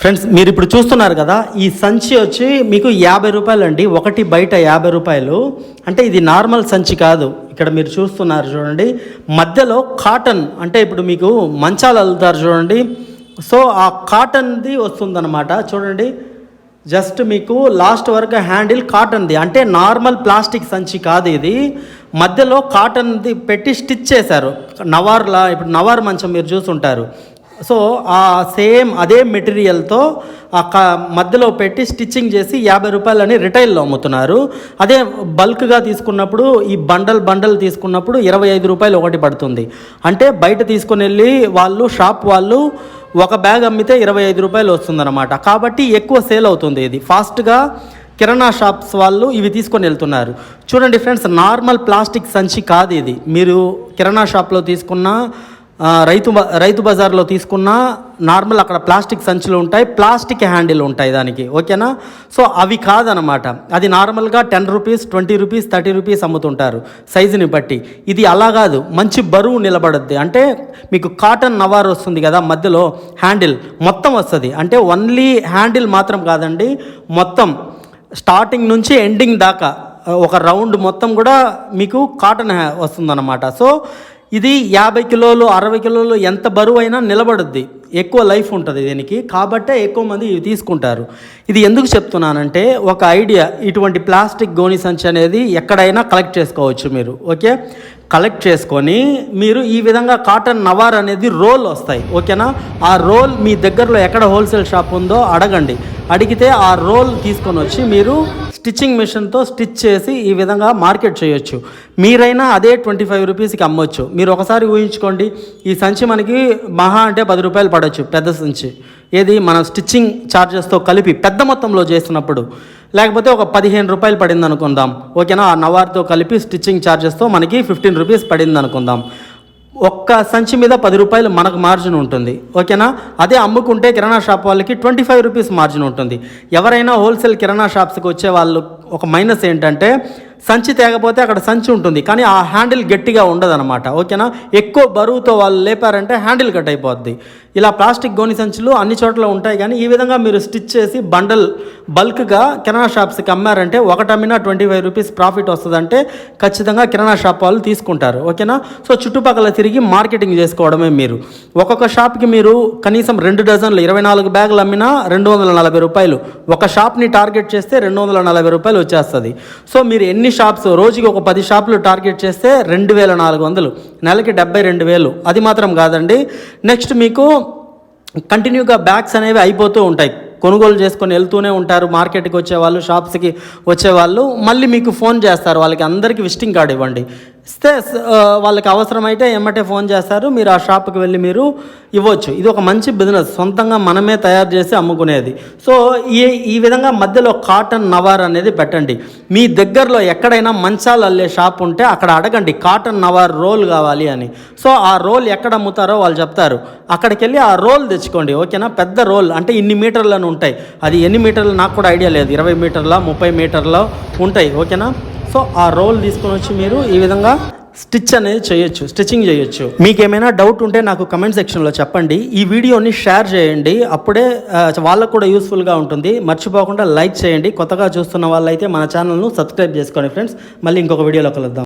Friends మీరు ఇప్పుడు చూస్తున్నారు కదా ఈ సంచి వచ్చి మీకు యాభై రూపాయలు అండి ఒకటి బయట యాభై రూపాయలు. అంటే ఇది నార్మల్ సంచి కాదు. ఇక్కడ మీరు చూస్తున్నారు చూడండి. మధ్యలో కాటన్ అంటే ఇప్పుడు మీకు మంచాలు అల్లుతారు చూడండి. సో ఆ కాటన్ది వస్తుందన్నమాట. చూడండి. జస్ట్ మీకు లాస్ట్ వరకు హ్యాండిల్ కాటన్ది. అంటే నార్మల్ ప్లాస్టిక్ సంచి కాదు ఇది. మధ్యలో కాటన్ది పెట్టి స్టిచ్ చేశారు. నవార్లా ఇప్పుడు నవార్ మంచం మీరు చూసుంటారు. సో ఆ సేమ్ అదే మెటీరియల్తో ఆ క మధ్యలో పెట్టి స్టిచ్చింగ్ చేసి యాభై రూపాయలని రిటైల్లో అమ్ముతున్నారు. అదే బల్క్గా తీసుకున్నప్పుడు ఈ బండల్ బండల్ తీసుకున్నప్పుడు ఇరవై ఐదు రూపాయలు ఒకటి పడుతుంది. అంటే బయట తీసుకుని వెళ్ళి వాళ్ళు షాప్ వాళ్ళు ఒక బ్యాగ్ అమ్మితే ఇరవై ఐదు రూపాయలు వస్తుందన్నమాట. కాబట్టి ఎక్కువ సేల్ అవుతుంది ఇది. ఫాస్ట్గా కిరాణా షాప్స్ వాళ్ళు ఇవి తీసుకొని వెళ్తున్నారు చూడండి ఫ్రెండ్స్ నార్మల్ ప్లాస్టిక్ సంచి కాదు ఇది. మీరు కిరాణా షాప్లో తీసుకున్న రైతు బ- రైతు బజార్లో తీసుకున్న నార్మల్ అక్కడ ప్లాస్టిక్ సంచులు ఉంటాయి ప్లాస్టిక్ హ్యాండిల్ ఉంటాయి దానికి ఓకేనా? సో అవి కాదనమాట. అది నార్మల్గా ten rupees twenty rupees thirty rupees అమ్ముతుంటారు సైజుని బట్టి. ఇది అలా కాదు మంచి బరువు నిలబడద్ది. అంటే మీకు కాటన్ నవార్ వస్తుంది కదా మధ్యలో హ్యాండిల్ మొత్తం వస్తుంది. అంటే ఓన్లీ హ్యాండిల్ మాత్రం కాదండి మొత్తం స్టార్టింగ్ నుంచి ఎండింగ్ దాకా ఒక రౌండ్ మొత్తం కూడా మీకు కాటన్ వస్తుందన్నమాట. సో ఇది యాభై కిలోలు అరవై కిలోలు ఎంత బరువు అయినా నిలబడుద్ది. ఎక్కువ లైఫ్ ఉంటుంది దీనికి. కాబట్టే ఎక్కువ మంది ఇవి తీసుకుంటారు. ఇది ఎందుకు చెప్తున్నానంటే ఒక ఐడియా. ఇటువంటి ప్లాస్టిక్ గోని సంచి అనేది ఎక్కడైనా కలెక్ట్ చేసుకోవచ్చు మీరు. ఓకే? కలెక్ట్ చేసుకొని మీరు ఈ విధంగా కాటన్ నవార్ అనేది రోల్ వస్తాయి. ఓకేనా? ఆ రోల్ మీ దగ్గరలో ఎక్కడ హోల్సేల్ షాప్ ఉందో అడగండి. అడిగితే ఆ రోల్ తీసుకొని వచ్చి మీరు స్టిచ్చింగ్ మిషన్తో స్టిచ్ చేసి ఈ విధంగా మార్కెట్ చేయొచ్చు. మీరైనా అదే ట్వంటీ ఫైవ్ రూపీస్కి అమ్మొచ్చు. మీరు ఒకసారి ఊహించుకోండి ఈ సంచి మనకి మహా అంటే పది రూపాయలు పడవచ్చు పెద్ద సంచి. ఏది? మన స్టిచ్చింగ్ ఛార్జెస్తో కలిపి పెద్ద మొత్తంలో చేసినప్పుడు లేకపోతే ఒక పదిహేను రూపాయలు పడింది అనుకుందాం ఓకేనా? ఆ నవార్తో కలిపి స్టిచ్చింగ్ ఛార్జెస్తో మనకి ఫిఫ్టీన్ రూపీస్ పడింది అనుకుందాం ఒక్క సంచి మీద పది రూపాయలు మనకు మార్జిన్ ఉంటుంది. ఓకేనా? అదే అమ్ముకుంటే కిరాణా షాప్ వాళ్ళకి ట్వంటీ ఫైవ్ రూపీస్ మార్జిన్ ఉంటుంది. ఎవరైనా హోల్సేల్ కిరాణా షాప్స్కి వచ్చే వాళ్ళు ఒక మైనస్ ఏంటంటే సంచి తేగపోతే అక్కడ సంచి ఉంటుంది. కానీ ఆ హ్యాండిల్ గట్టిగా ఉండదన్నమాట. ఓకేనా? ఎక్కువ బరువుతో వాళ్ళు లేపారంటే హ్యాండిల్ కట్ అయిపోద్ది. ఇలా ప్లాస్టిక్ గోని సంచులు అన్ని చోట్ల ఉంటాయి కానీ ఈ విధంగా మీరు స్టిచ్ చేసి బండల్ బల్క్గా కిరాణా షాప్స్కి అమ్మారంటే ఒకటమ్మినా ట్వంటీ ఫైవ్ రూపీస్ ప్రాఫిట్ వస్తుందంటే ఖచ్చితంగా కిరాణా షాప్ వాళ్ళు తీసుకుంటారు. ఓకేనా? సో చుట్టుపక్కల తిరిగి మార్కెటింగ్ చేసుకోవడమే మీరు. ఒక్కొక్క షాప్కి మీరు కనీసం రెండు డజన్లు ఇరవై నాలుగు బ్యాగులు అమ్మినా రెండు వందల నలభై రూపాయలు. ఒక షాప్ని టార్గెట్ చేస్తే రెండు వందల నలభై రూపాయలు వచ్చేస్తుంది. సో మీరు ఎన్ని షాప్స్ రోజుకి ఒక పది షాపులు టార్గెట్ చేస్తే రెండు వేల నాలుగు వందలు. నెలకి డెబ్బై రెండు వేలు. అది మాత్రం కాదండి. నెక్స్ట్ మీకు కంటిన్యూగా బ్యాగ్స్ అనేవి అయిపోతూ ఉంటాయి. కొనుగోలు చేసుకొని వెళ్తూనే ఉంటారు. మార్కెట్కి వచ్చేవాళ్ళు షాప్స్కి వచ్చేవాళ్ళు. మళ్ళీ మీకు ఫోన్ చేస్తారు. వాళ్ళకి అందరికీ విజిటింగ్ కార్డు ఇవ్వండి. వాళ్ళకి అవసరమైతే ఎమ్మటే ఫోన్ చేస్తారు. మీరు ఆ షాప్కి వెళ్ళి మీరు ఇవ్వచ్చు. ఇది ఒక మంచి బిజినెస్. సొంతంగా మనమే తయారు చేసి అమ్ముకునేది. సో ఈ ఈ విధంగా మధ్యలో కాటన్ నవార్ అనేది పెట్టండి. మీ దగ్గరలో ఎక్కడైనా మంచాలు అల్లే షాప్ ఉంటే అక్కడ అడగండి. కాటన్ నవార్ రోల్ కావాలి అని. సో ఆ రోల్ ఎక్కడ అమ్ముతారో వాళ్ళు చెప్తారు. అక్కడికి వెళ్ళి ఆ రోల్ తెచ్చుకోండి. ఓకేనా? పెద్ద రోల్. అంటే ఇన్ని మీటర్లను ఉంటాయి. అది ఎన్ని మీటర్లు? నాకు కూడా ఐడియా లేదు. ఇరవై మీటర్ల? ముప్పై మీటర్ల? ఉంటాయి. ఓకేనా? సో ఆ రోల్ తీసుకొని వచ్చి మీరు ఈ విధంగా స్టిచ్ అనేది చేయొచ్చు స్టిచ్చింగ్ చేయొచ్చు. మీకు ఏమైనా డౌట్ ఉంటే నాకు కమెంట్ సెక్షన్లో చెప్పండి. ఈ వీడియోని షేర్ చేయండి. అప్పుడే వాళ్ళకు కూడా యూస్ఫుల్గా ఉంటుంది. మర్చిపోకుండా లైక్ చేయండి. కొత్తగా చూస్తున్న వాళ్ళైతే మన ఛానల్ను సబ్స్క్రైబ్ చేసుకోండి ఫ్రెండ్స్ మళ్ళీ ఇంకొక వీడియోలో కలుద్దాం.